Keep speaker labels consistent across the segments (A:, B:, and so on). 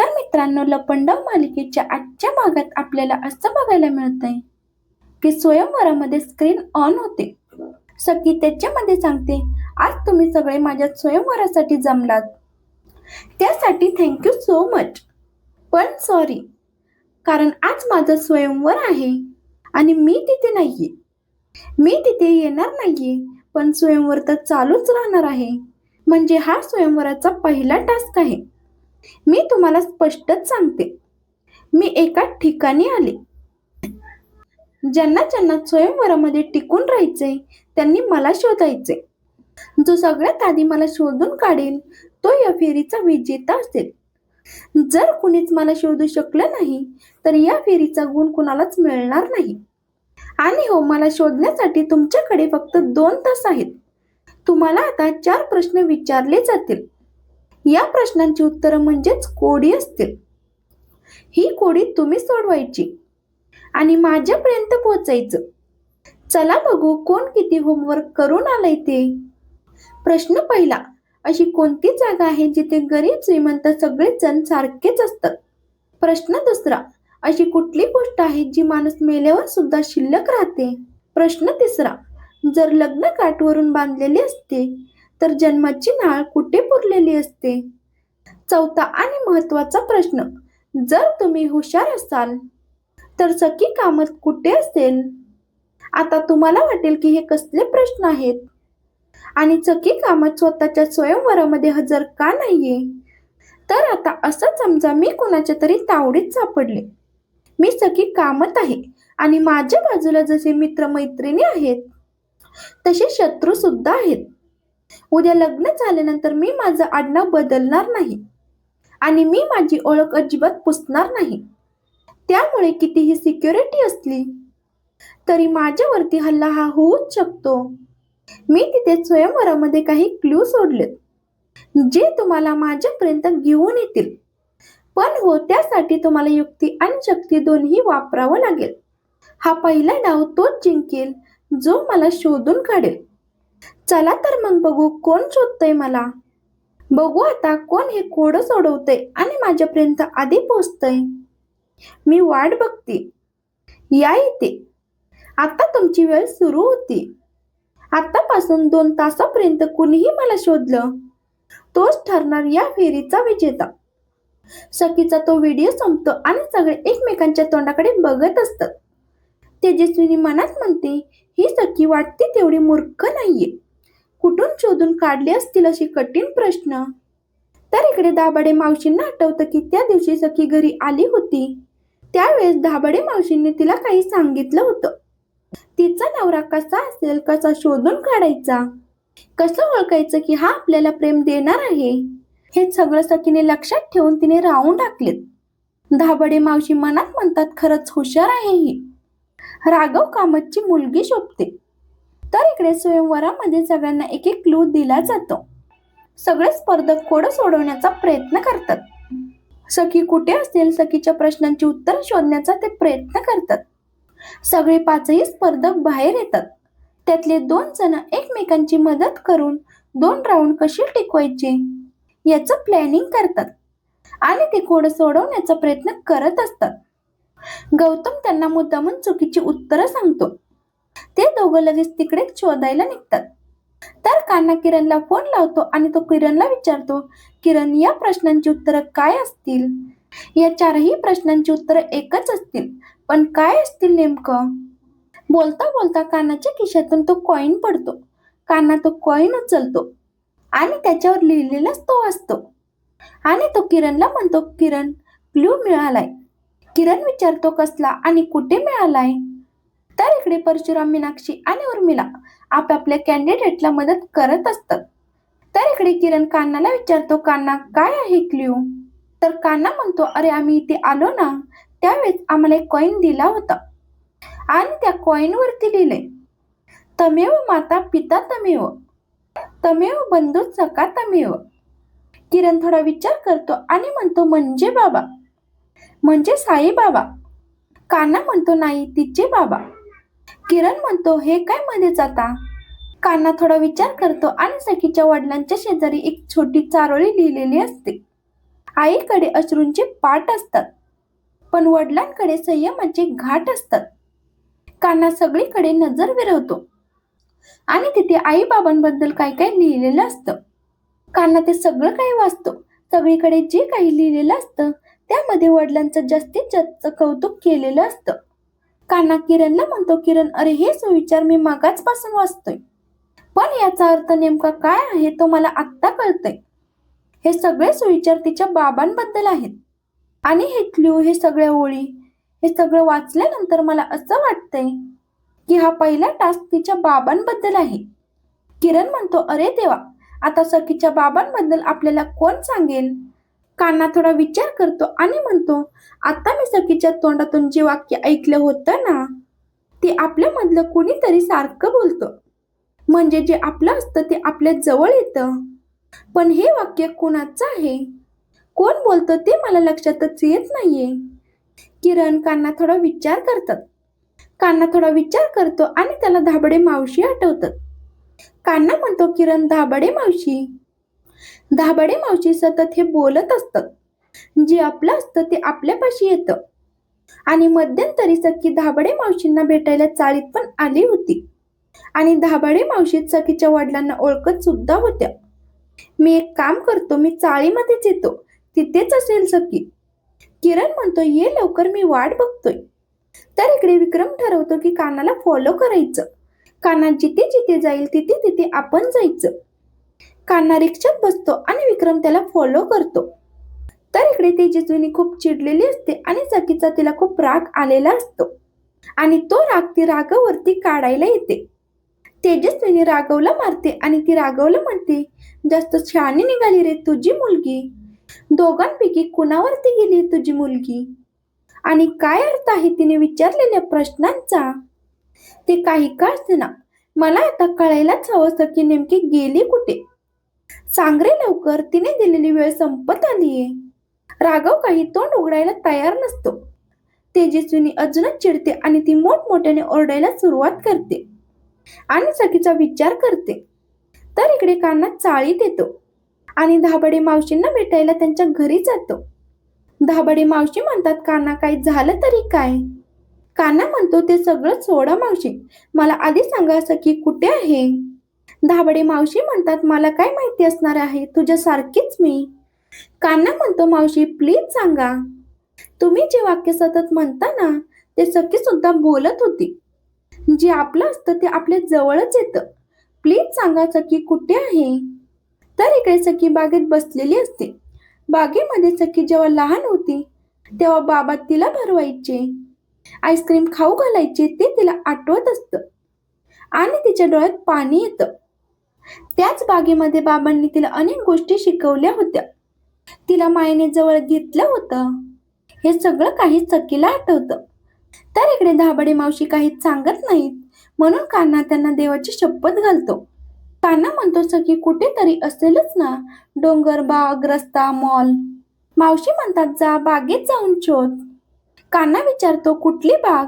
A: नमस्कार मित्रांनो लपंडाव मालिकेच्या आजच्या भागात आपल्याला असं बघायला मिळत आहे की स्वयंवरामध्ये स्क्रीन ऑन होते. सखी त्याच्यामध्ये सांगते आज तुम्ही सगळे माझ्या स्वयंवरासाठी जमलात. त्यासाठी थँक्यू सो मच पण सॉरी कारण आज माझं स्वयंवर आहे आणि मी तिथे नाहीये. मी तिथे येणार नाहीये पण स्वयंवर तर चालूच राहणार आहे. म्हणजे हा स्वयंवराचा पहिला टास्क आहे. मी तुम्हाला स्पष्टच सांगते. मी एका ठिकाणी आले. ज्यांना ज्यांना स्वयंवरामध्ये टिकून राहायचे त्यांनी मला शोधायचे जो सगळ्यात आधी मला शोधून काढेल तो या फेरीचा विजेता असेल. जर कुणीच मला शोधू शकलं नाही तर या फेरीचा गुण कुणालाच मिळणार नाही. आणि हो मला शोधण्यासाठी तुमच्याकडे फक्त दोन तास आहेत. तुम्हाला आता चार प्रश्न विचारले जातील. या प्रश्नांची उत्तरं म्हणजेच कोडी असतील. ही कोडी तुम्ही सोडवायची आणि माझ्यापर्यंत पोहोचायचं. चला बघू कोण किती होमवर्क करून आलंय ते. प्रश्न पहिला अशी कोणती जागा आहे जिथे गरीब श्रीमंत सगळेच जण सारखेच असतात? प्रश्न दुसरा अशी कुठली गोष्ट आहे जी माणूस मेल्यावर सुद्धा शिल्लक राहते? प्रश्न तिसरा जर लग्न काठवरून बांधलेली असते तर जन्माची नाळ कुठे पुरलेली असते? चौथा आणि महत्त्वाचा प्रश्न. जर तुम्ही हुशार असाल तर सखी कामत कुठे असेल? आता तुम्हाला वाटेल की हे कसले प्रश्न आहेत? आणि सखी कामत स्वतःच्या स्वयंवरामध्ये हजर का नाहीये? तर आता असं समजा मी कोणाच्या तरी तावडीत सापडले. मी सखी कामत आहे आणि माझ्या बाजूला जसे मित्रमैत्रिणी आहेत तसे शत्रू सुद्धा आहेत. उद्या लग्न झाल्यानंतर मी माझं आडनाव बदलणार नाही. आणि मी माझी ओळख अजिबात पुसणार नाही. त्यामुळे कितीही सिक्युरिटी असली तरी माझ्यावरती हल्ला हा होऊच शकतो. मी तिथे स्वयंवरामध्ये काही क्ल्यू सोडलेत जे तुम्हाला माझ्यापर्यंत घेऊन येतील. पण हो त्यासाठी तुम्हाला युक्ती आणि शक्ती दोन्ही वापरावं लागेल. हा पहिला डाव तोच जिंकेल जो मला शोधून काढेल. चला तर मग बघू कोण शोधतय मला. बघू आता कोण हे कोड सोडवते आणि माझ्यापर्यंत आधी पोचतय मी वाट बघते. या इथे. आता तुमची वेळ सुरू होती. आतापासून दोन तासापर्यंत कुणीही मला शोधलं. तोच ठरणार या फेरीचा विजेता. सखीचा तो व्हिडिओ संपतो आणि सगळे एकमेकांच्या तोंडाकडे बघत असतात. तेजस्विनी मनात म्हणते ही सखी वाटते तेवढी मूर्ख नाहीये. कुठून शोधून काढले असतील अशी कठीण प्रश्न? तर इकडे दाभाडे मावशींना आठवतं की त्या दिवशी सखी घरी आली होती. त्यावेळेस दाभाडे मावशींनी तिला काही सांगितलं होतं. तिचा नवरा कसा असेल कसा शोधून काढायचा? कसं ओळखायचं की हा आपल्याला प्रेम देणार आहे? हे सगळं सखीने लक्षात ठेवून तिने राहून टाकलेत धाबडे मावशी मनात म्हणतात खरंच हुशार आहे ही. राघव कामतची मुलगी शोभते. तर इकडे स्वयंवरामध्ये सगळ्यांना एक एक क्लू दिला जातो. सगळे स्पर्धक कोड सोडवण्याचा प्रयत्न करतात. सखी कुठे असतील? सखीच्या प्रश्नांची उत्तर शोधण्याचा ते प्रयत्न करतात. सगळे पाचही स्पर्धक बाहेर येतात. त्यातले दोन जण एकमेकांची मदत करून दोन राऊंड कशी टिकवायचे? याचं प्लॅनिंग करतात. आणि ते कोड सोडवण्याचा प्रयत्न करत असतात. गौतम त्यांना मुद्दामून चुकीची उत्तरं सांगतो. ते दोघं लगेच तिकडे शोधायला निघतात. तर कान्हा किरणला फोन लावतो आणि तो किरणला विचारतो किरण या प्रश्नांची उत्तरं काय असतील? या चारही प्रश्नांची उत्तरं एकच असतील. पण काय असतील नेमकं? बोलता बोलता कानाच्या खिशातून तो कॉईन पडतो. काना तो कॉईन उचलतो आणि त्याच्यावर लिहिलेलाच तो असतो. आणि तो किरणला म्हणतो किरण क्ल्यू मिळालाय. किरण विचारतो कसला आणि कुठे मिळालाय? तर इकडे परशुराम मीनाक्षी आणि उर्मिला आपापल्या कॅन्डिडेटला मदत करत असतात. तर इकडे किरण कान्नाला विचारतो कान्ना काय आहे क्ल्यू? तर कान्ना म्हणतो अरे आम्ही इथे आलो ना त्यावेळेस आम्हाला एक कॉईन दिला होता. आणि त्या कॉईन वरती लिहिले तमेव माता पिता तमेव तमेव बंधू सका तमेव. किरण थोडा विचार करतो आणि म्हणतो म्हणजे बाबा म्हणजे साई बाबा कान्हा म्हणतो नाही तिचे बाबा. किरण म्हणतो हे काय मध्ये जाता कान्हा थोडा विचार करतो आणि सखीच्या वडिलांच्या शेजारी एक छोटी चारोळी लिहिलेली असते. आईकडे अश्रूंचे पाठ असतात पण वडिलांकडे संयमाचे घाट असतात. कान्हा सगळीकडे नजर विरवतो आणि तिथे आई बाबांबद्दल काय काय लिहिलेलं असतं. कान्हा ते सगळं काही वाचतो. सगळीकडे जे काही लिहिलेलं असतं त्यामध्ये वडिलांचं जास्तीत जास्त कौतुक केलेलं असतं. कान्हा किरणला म्हणतो किरण अरे हे सुविचार मी मागाचपासून वाचतोय. पण याचा अर्थ नेमका काय आहे तो मला आत्ता कळतंय. हे सगळे सुविचार तिच्या बाबांबद्दल आहेत. आणि हे क्ल्यू हे सगळ्या ओळी हे सगळं वाचल्यानंतर मला असं वाटतंय की हा पहिला टास्क तिच्या बाबांबद्दल आहे. किरण म्हणतो अरे देवा आता सखीच्या बाबांबद्दल आपल्याला कोण सांगेल? कान्हा थोडा विचार करतो आणि म्हणतो आता मी सखीच्या तोंडातून जे वाक्य ऐकलं होतं ना ते आपल्यामधलं कुणीतरी सारखं बोलतं. म्हणजे जे आपलं असतं ते आपल्या जवळ येतं. पण हे वाक्य कोणाचं आहे? कोण बोलतं ते मला लक्षातच येत नाहीये. किरण कान्हा थोडा विचार करतात. कान्हा थोडा विचार करतो आणि त्याला धाबडे मावशी आठवतात. कान्हा म्हणतो किरण धाबडे मावशी धाबडे मावशी सतत हे बोलत असतं. जे आपलं असतं ते आपल्यापाशी येतं. आणि मध्यंतरी सखी धाबडे मावशींना भेटायला चाळीत पण आली होती. आणि धाबडे मावशीत सखीच्या वडिलांना ओळखत सुद्धा होत्या. मी एक काम करतो मी चाळीमध्येच येतो. तिथेच असेल सखी. किरण म्हणतो ये लवकर मी वाट बघतोय. तर इकडे विक्रम ठरवतो की कानाला फॉलो करायचं. काना जिथे जिथे जाईल तिथे तिथे आपण जायचं. कान्हा रिक्षात बसतो आणि विक्रम त्याला फॉलो करतो. तर इकडे तेजस्विनी खूप चिडलेली असते आणि सखीचा तिला खूप राग आलेला असतो. आणि तो राग ती रागावरती काढायला येते. तेजस्विनी राघवला मारते आणि ती राघवला म्हणते जास्त शहाणी निघाली रे तुझी मुलगी. दोघांपैकी कुणावरती गेली तुझी मुलगी? आणि काय अर्थ आहे तिने विचारलेल्या प्रश्नांचा? ते काही का ना. मला आता कळायलाच हवं असतं की नेमकी गेली कुठे? सांगरे लवकर तिने दिलेली वेळ संपत आलीये. राघव काही तोंड उघडायला तयार नसतो. तेजस्विनी अजूनच चिडते आणि ती मोठमोठ्याने ओरडायला सुरुवात करते. आणि सखीचा विचार करते. तर इकडे कानात चाळीत येतो. आणि धाबडे मावशींना भेटायला त्यांच्या घरी जातो. धाबडे मावशी म्हणतात काना काय झालं तरी काय? काना म्हणतो ते सगळं सोडा मावशी. मला आधी सांगा सखी कुठे आहे? धाबडे मावशी म्हणतात मला काय माहिती असणार आहे? तुझ्यासारखीच मी. कान्हा म्हणतो मावशी प्लीज सांगा. तुम्ही जे वाक्य सतत म्हणता ना ते सखी सुद्धा बोलत होती. जे आपलं असतं ते आपल्या जवळच येतं. प्लीज सांगा सखी कुठे आहे? तर इकडे सखी बागेत बसलेली असते. बागेमध्ये सखी जेव्हा लहान होती तेव्हा बाबा तिला भरवायचे. आईस्क्रीम खाऊ घालायचे ते तिला आठवत असतं. आणि तिच्या डोळ्यात पाणी येतं. त्याच बागेमध्ये बाबांनी तिला अनेक गोष्टी शिकवल्या होत्या. तिला मायने जवळ घेतलं होतं. हे सगळं काही चकीला आठवतं. तर इकडे धाबडे मावशी काहीच सांगत नाहीत. म्हणून कान्हा त्यांना देवाची शपथ घालतो. कान्हा म्हणतो सखी कुठेतरी असेलच ना? डोंगर बाग रस्ता मॉल. मावशी म्हणतात जा बागेत जाऊन शोध. कान्हा विचारतो कुठली बाग?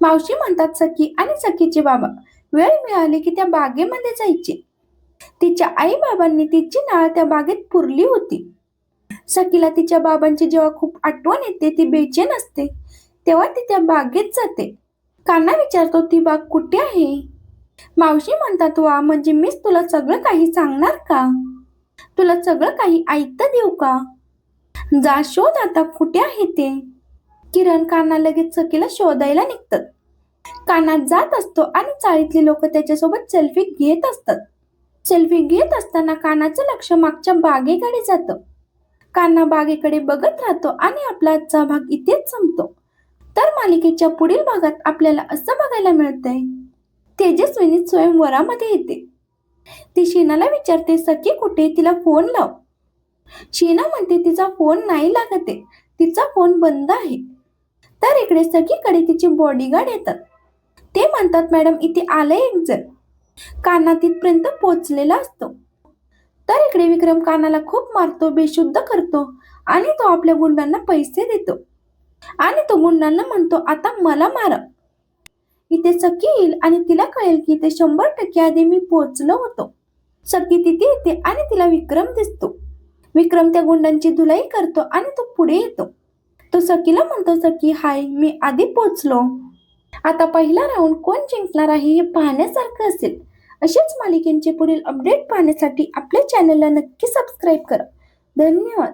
A: मावशी म्हणतात सखी आणि सखीचे बाबा. वेळ मिळाली की त्या बागेमध्ये जायची. तिच्या आई बाबांनी तिची नाळ त्या बागेत पुरली होती. सखीला तिच्या बाबांची जेव्हा खूप आठवण येते ती बेचैन असते. तेव्हा ती त्या बागेत जाते. कान्हा विचारतो ती बाग कुठे आहे? मावशी म्हणतात वा म्हणजे मीच तुला सगळं काही सांगणार का? तुला सगळं काही ऐकता देऊ का? जा शोध आता कुठे आहे ते. किरण कान्हा लगेच सखीला शोधायला निघतात. कानात जात असतो आणि चाळीतली लोक त्याच्यासोबत सेल्फी घेत असतात. सेल्फी घेत असताना कानाचं लक्ष मागच्या बागेकडे जातं. कान्हा बागेकडे बघत राहतो आणि आपला आजचा भाग इथेच संपतो. तर मालिकेच्या पुढील भागात आपल्याला असं बघायला मिळतंय तेजस्विनी स्वयंवरामध्ये येते. ती शीनाला विचारते सखी कुठे तिला फोन लाव. शीना म्हणते तिचा फोन नाही लागत आहे तिचा फोन बंद आहे. तर इकडे सखीकडे तिचे बॉडीगार्ड येतात. ते म्हणतात मॅडम इथे आलंय एक जण. काना तिथपर्यंत पोचलेला असतो. तर इकडे विक्रम कानाला खूप मारतो बेशुद्ध करतो आणि तो आपल्या गुंडांना पैसे देतो. आणि तो गुंडांना म्हणतो आता मला मार. इथे सखी येईल आणि तिला कळेल की इथे शंभर टक्के आधी मी पोचलो होतो. सखी तिथे येते आणि तिला विक्रम दिसतो. विक्रम त्या गुंडांची धुलाई करतो आणि तो पुढे येतो. तो सखीला म्हणतो सखी हाय मी आधी पोचलो. आता पहिला राऊंड कोण जिंकणार आहे हे पाहण्यासारखं असेल. अशाच मालिकेंचे पुढील अपडेट पाहण्यासाठी आपल्या चॅनलला नक्की सबस्क्राईब करा. धन्यवाद.